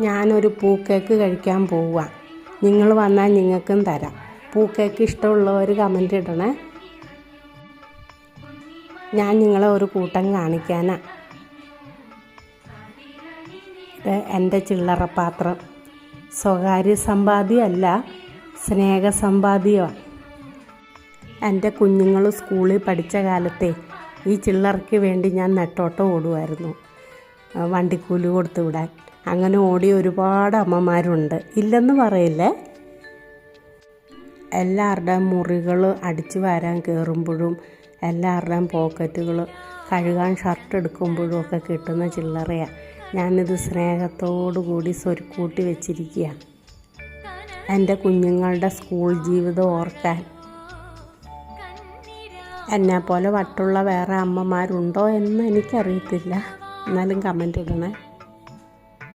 ഞാനൊരു പൂക്കേക്ക് കഴിക്കാൻ പോവുക നിങ്ങൾ വന്നാൽ നിങ്ങൾക്കും തരാം. പൂക്കേക്ക് ഇഷ്ടമുള്ളവർ കമന്റ് ഇടണേ. ഞാൻ നിങ്ങളെ ഒരു കൂട്ടം കാണിക്കാനാ. എന്റെ ചില്ലറ പാത്രം സ്വകാര്യ സമ്പാദ്യമല്ല സ്നേഹസമ്പാദ്യമാണ് എന്റെ കുഞ്ഞുങ്ങൾ സ്കൂളിൽ പഠിച്ച കാലത്തെ ഈ ചില്ലറയ്ക്ക് വേണ്ടി ഞാൻ നെട്ടോട്ടം ഓടുമായിരുന്നു. വണ്ടിക്കൂലി കൊടുത്തു വിടാൻ. അങ്ങനെ ഓടി ഒരുപാട് അമ്മമാരുണ്ട്. ഇല്ലെന്ന് പറയില്ലേ. എല്ലാവരുടെയും മുറികൾ അടിച്ചു വാരാൻ കയറുമ്പോഴും എല്ലാവരുടെയും പോക്കറ്റുകൾ കഴുകാൻ ഷർട്ട് എടുക്കുമ്പോഴും ഒക്കെ കിട്ടുന്ന ചില്ലറയാണ് ഞാനിത് സ്നേഹത്തോടു കൂടി സ്വരുക്കൂട്ടി വെച്ചിരിക്കുക എന്റെ കുഞ്ഞുങ്ങളുടെ സ്കൂൾ ജീവിതം ഓർക്കാൻ. എന്നെപ്പോലെ വട്ടുള്ള വേറെ അമ്മമാരുണ്ടോ എന്ന് എനിക്കറിയത്തില്ല. എന്നാലും കമന്റ് ഇടണേ.